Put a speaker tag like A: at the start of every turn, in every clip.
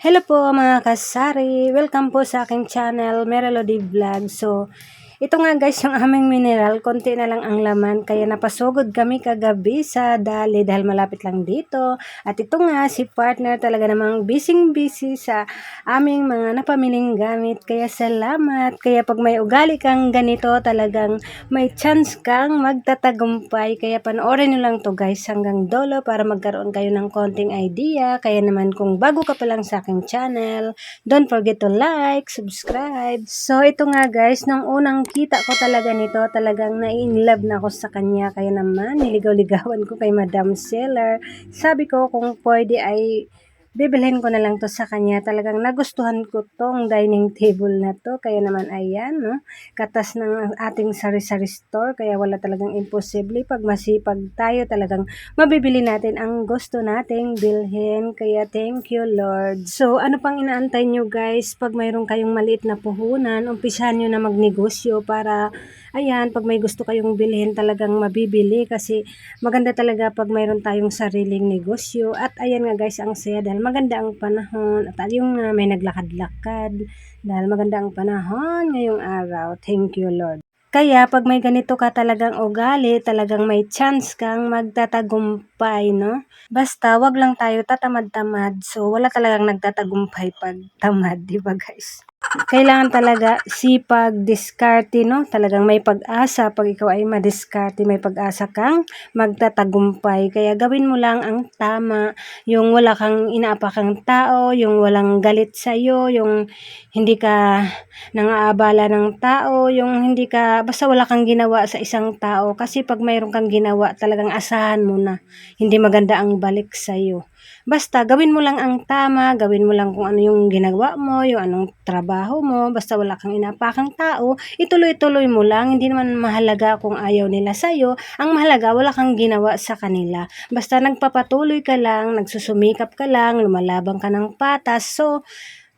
A: Hello po mga kasari! Welcome po sa aking channel, Merelody Vlog. So, ito nga guys yung aming mineral, konti na lang ang laman kaya napasugod kami kagabi sa Dali dahil malapit lang dito. At ito nga si partner talaga namang busy busy sa aming mga napamiling gamit kaya salamat. Kaya pag may ugali kang ganito talagang may chance kang magtatagumpay kaya panoorin nyo lang to guys hanggang dolo para magkaroon kayo ng konting idea. Kaya naman kung bago ka pa lang sa aking channel, don't forget to like, subscribe. So ito nga guys, nung unang kita ko talaga nito, talagang na-in-love na ako sa kanya. Kaya naman, niligaw-ligawan ko kay Madam Seller. Sabi ko kung pwede ay bibilhin ko na lang to sa kanya. Talagang nagustuhan ko tong dining table na to. Kaya naman ayan, no? Katas ng ating sari-sari store. Kaya wala talagang imposible. Pag masipag tayo, talagang mabibili natin ang gusto nating bilhin. Kaya thank you, Lord. So, ano pang inaantay nyo guys? Pag mayroon kayong maliit na puhunan, umpisahan nyo na magnegosyo para ayan, pag may gusto kayong bilhin talagang mabibili kasi maganda talaga pag mayroon tayong sariling negosyo. At ayan nga guys, ang saya dahil maganda ang panahon at yung uh, may naglakad-lakad dahil maganda ang panahon ngayong araw. Thank you Lord. Kaya pag may ganito ka talagang ugali, talagang may chance kang magtatagumpay, no? Basta wag lang tayo tatamad-tamad. So wala talagang nagtatagumpay pag tamad, di ba guys? kailangan talaga sipag, diskarte, no? Talagang may pag-asa. Pag ikaw ay madiskarte, may pag-asa kang magtatagumpay. Kaya gawin mo lang ang tama. Yung wala kang inaapakang tao, yung walang galit sa'yo, yung hindi ka nangaabala ng tao, yung hindi ka, basta wala kang ginawa sa isang tao. Kasi pag mayroon kang ginawa, talagang asahan mo na. Hindi maganda ang balik sa'yo. Basta gawin mo lang ang tama, gawin mo lang kung ano yung ginagawa mo, yung anong trabaho mo, basta wala kang inapakang tao, ituloy-tuloy mo lang, hindi naman mahalaga kung ayaw nila sa'yo, ang mahalaga wala kang ginawa sa kanila. Basta nagpapatuloy ka lang, nagsusumikap ka lang, lumalabang ka ng patas, so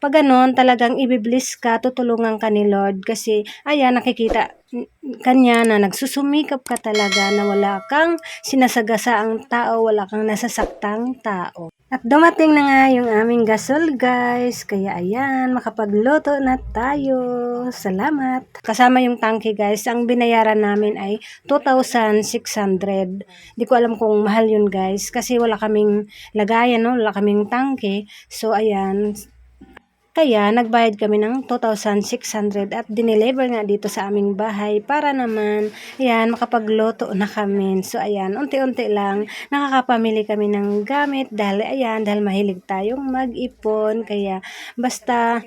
A: pag ganon, talagang ibibliss ka, tutulungan ka ni Lord kasi ayan, nakikita kanya na nagsusumikap ka talaga na wala kang sinasagasa ang tao, wala kang nasasaktang tao. At dumating na nga yung aming gasol guys, kaya ayan, makapagluto na tayo. Salamat! Kasama yung tangke guys, ang binayaran namin ay 2,600. Di ko alam kung mahal yun guys, kasi wala kaming lagayan, no? wala kaming tangke. So ayan, kaya nagbayad kami ng 2,600 at dineliver nga dito sa aming bahay para naman, ayan, makapagluto na kami. So ayan, unti-unti lang nakakapamili kami ng gamit dahil ayan, dahil mahilig tayong mag-ipon. Kaya basta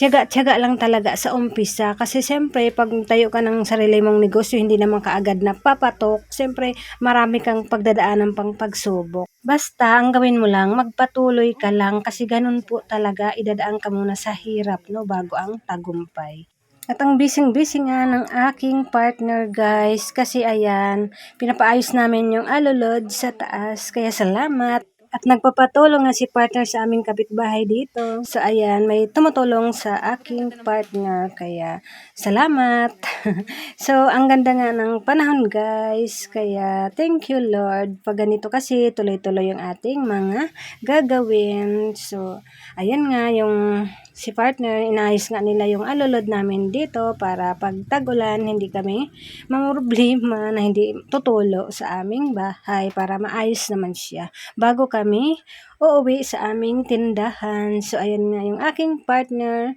A: tiyaga-tiyaga lang talaga sa umpisa. Kasi siyempre, pag tayo ka ng sarili mong negosyo, hindi naman kaagad na papatok. Siyempre, marami kang pagdadaanan pang pagsubok. Basta, ang gawin mo lang, magpatuloy ka lang kasi ganun po talaga, idadaan ka muna sa hirap, no, bago ang tagumpay. At ang bising-busy nga ng aking partner guys, kasi ayan, pinapaayos namin yung alulod sa taas, kaya salamat. At nagpapatulong nga si partner sa aming kapitbahay dito. So ayan, may tumutulong sa aking partner. Kaya salamat. so ang ganda nga ng panahon guys. Kaya thank you Lord. Pag ganito kasi tuloy-tuloy yung ating mga gagawin. So ayan nga yung si partner, inayos nga nila yung alulod namin dito para pag tagulan, hindi kami mamroblema na hindi tutulo sa aming bahay para maayos naman siya. Bago kami uuwi sa aming tindahan. So, ayan nga yung aking partner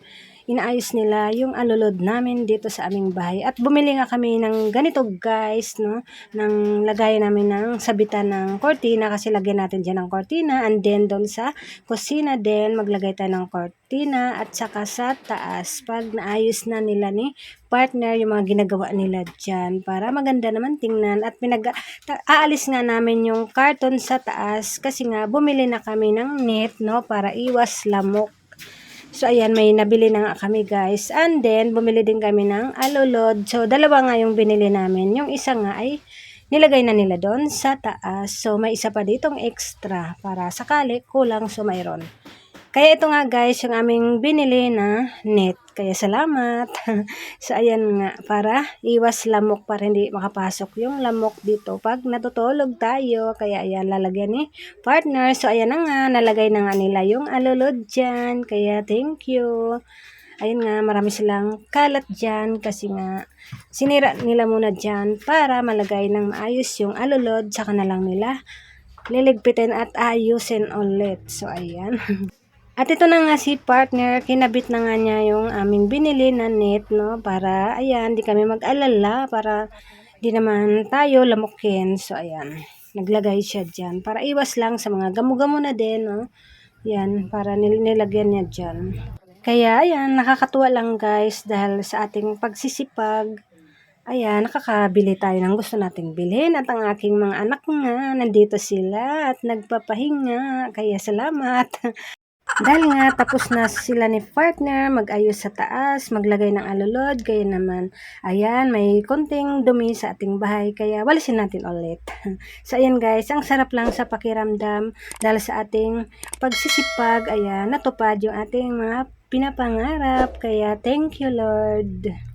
A: inaayos nila yung alulod namin dito sa aming bahay. At bumili nga kami ng ganito guys, no? Nang lagay namin ng sabitan ng kortina kasi lagyan natin dyan ng kortina. And then doon sa kusina din, maglagay tayo ng kortina at saka sa taas. Pag naayos na nila ni partner yung mga ginagawa nila dyan para maganda naman tingnan at pinag aalis nga namin yung carton sa taas kasi nga bumili na kami ng net no para iwas lamok So, ayan, may nabili na nga kami, guys. And then, bumili din kami ng alulod. So, dalawa nga yung binili namin. Yung isa nga ay nilagay na nila doon sa taas. So, may isa pa ditong extra para sakali kulang so. Kaya ito nga guys, yung aming binili na net. Kaya salamat. so ayan nga, para iwas lamok para hindi makapasok yung lamok dito pag natutulog tayo. Kaya ayan, lalagyan ni partner. So ayan na nga, nalagay na nga nila yung alulod dyan. Kaya thank you. Ayun nga, marami silang kalat dyan kasi nga sinira nila muna dyan para malagay ng maayos yung alulod. Tsaka na lang nila liligpitin at ayusin ulit. So, ayan. At ito na nga si partner, kinabit na nga niya yung aming binili na net, no? Para, ayan, di kami mag-alala, para di naman tayo lamukin. So, ayan, naglagay siya dyan. Para iwas lang sa mga gamo-gamo na din, no? Yan, para nil nilagyan niya dyan. Kaya, ayan, nakakatuwa lang guys dahil sa ating pagsisipag, ayan, nakakabili tayo ng gusto nating bilhin. At ang aking mga anak nga, nandito sila at nagpapahinga. Kaya salamat. Dahil nga tapos na sila ni partner mag-ayos sa taas, maglagay ng alulod, kaya naman, ayan, may konting dumi sa ating bahay, kaya walisin natin ulit. so ayan guys, ang sarap lang sa pakiramdam dahil sa ating pagsisipag, ayan, natupad yung ating mga pinapangarap, kaya thank you Lord.